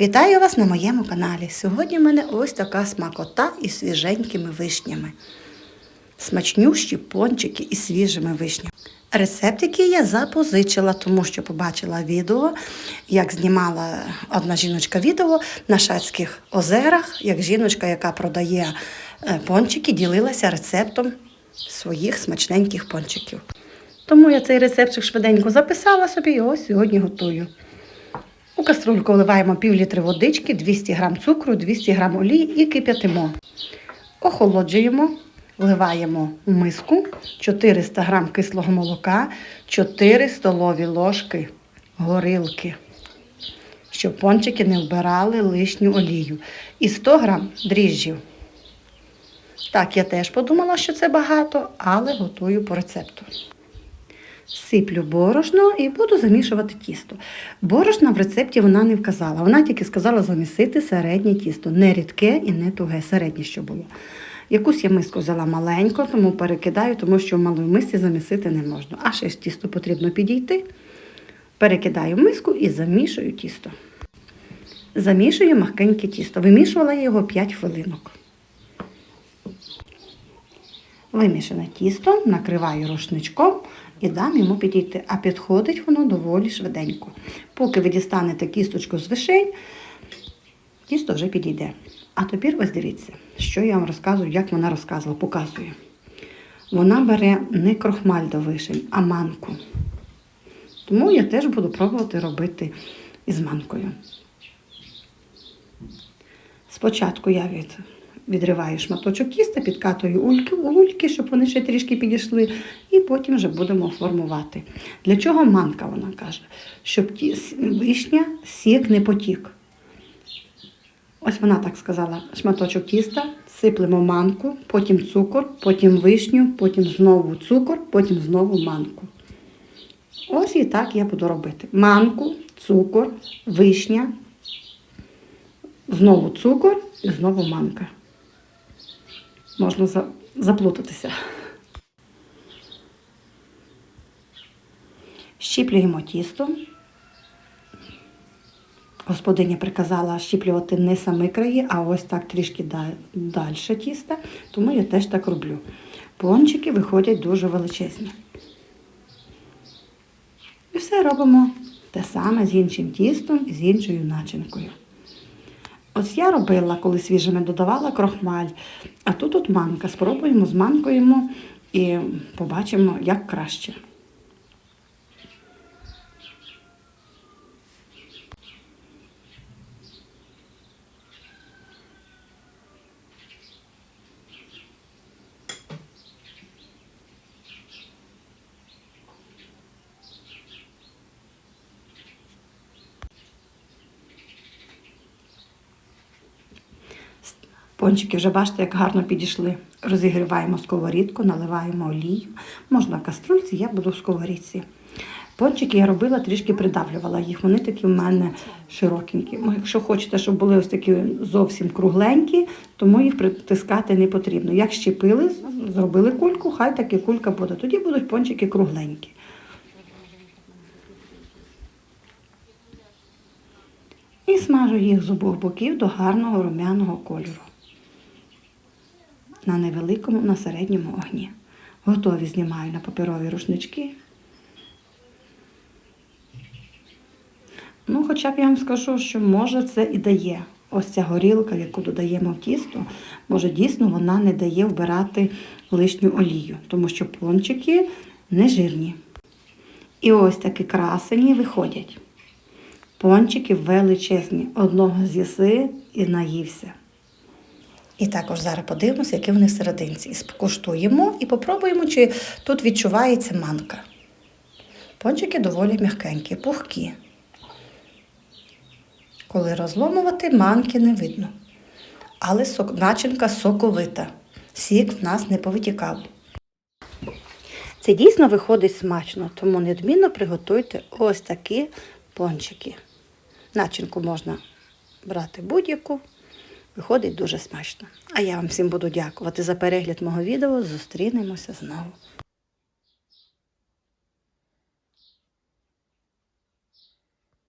Вітаю вас на моєму каналі. Сьогодні в мене ось така смакота із свіженькими вишнями. Смачнющі пончики із свіжими вишнями. Рецепт, який я запозичила, тому що побачила відео, як знімала одна жіночка відео на Шацьких озерах, як жіночка, яка продає е, пончики, ділилася рецептом своїх смачненьких пончиків. Тому я цей рецептик швиденько записала собі і ось сьогодні готую. У каструльку вливаємо пів літри водички, 200 г цукру, 200 г олії і кип'ятимо. Охолоджуємо, вливаємо в миску 400 г кислого молока, 4 столові ложки горілки, щоб пончики не вбирали лишню олію. І 100 г дріжджів. Так, я теж подумала, що це багато, але готую по рецепту. Сиплю борошно і буду замішувати тісто. Борошна в рецепті вона не вказала. Вона тільки сказала замісити середнє тісто. Не рідке і не туге, середнє, що було. Якусь я миску взяла маленьку, тому перекидаю, тому що в малій мисці замісити не можна. А ще ж тісто потрібно підійти. Перекидаю миску і замішую тісто. Замішую махкеньке тісто. Вимішувала його 5 хвилинок. Вимішане тісто накриваю рушничком і дам йому підійти. А підходить воно доволі швиденько. Поки ви дістанете кісточку з вишень, тісто вже підійде. А тепер ось дивіться, що я вам розказую, як вона розказувала, показує. Вона бере не крохмаль до вишень, а манку. Тому я теж буду пробувати робити із манкою. Спочатку я від, відриваю шматочок тіста, підкатую ульки, ульки, щоб вони ще трішки підійшли, і потім вже будемо формувати. Для чого манка, вона каже? Щоб ті, вишня сік не потік. Ось вона так сказала: шматочок тіста, сиплемо манку, потім цукор, потім вишню, потім знову цукор, потім знову манку. Ось і так я буду робити. Манку, цукор, вишня, знову цукор і знову манка. Можна заплутатися. Щіплюємо тісто. Господиня приказала щіплювати не самі краї, а ось так трішки далі тіста, тому я теж так роблю. Пончики виходять дуже величезні. І все робимо те саме з іншим тістом і з іншою начинкою. Ось я робила, коли свіжими додавала крохмаль, а тут от манка. Спробуємо зманкуємо і побачимо, як краще. Пончики вже бачите, як гарно підійшли. Розігріваємо сковорідку, наливаємо олію. Можна каструльці, я буду в сковорідці. Пончики я робила, трішки придавлювала їх. Вони такі в мене широкенькі. Ну, Якщо хочете, щоб були ось такі зовсім кругленькі, тому їх притискати не потрібно. Як щепили, зробили кульку, хай таки кулька буде. Тоді будуть пончики кругленькі. І смажу їх з обох боків до гарного румяного кольору. На невеликому, на середньому огні. Готові знімаю на паперові рушнички. Ну, хоча б я вам скажу, що може це і дає. Ось ця горілка, яку додаємо в тісто, може дійсно вона не дає вбирати лишню олію, тому що пончики не жирні. І ось такі красені виходять. Пончики величезні. Одного з'їси і наївся. І також зараз подивимося, які вони всерединці. І скуштуємо і попробуємо, чи тут відчувається манка. Пончики доволі м'якенькі, пухкі. Коли розломувати, манки не видно. Але сок, начинка соковита. Сік в нас не повитікав. Це дійсно виходить смачно, тому недмінно приготуйте ось такі пончики. Начинку можна брати будь-яку. Виходить дуже смачно. А я вам всім буду дякувати за перегляд мого відео. Зустрінемося знову.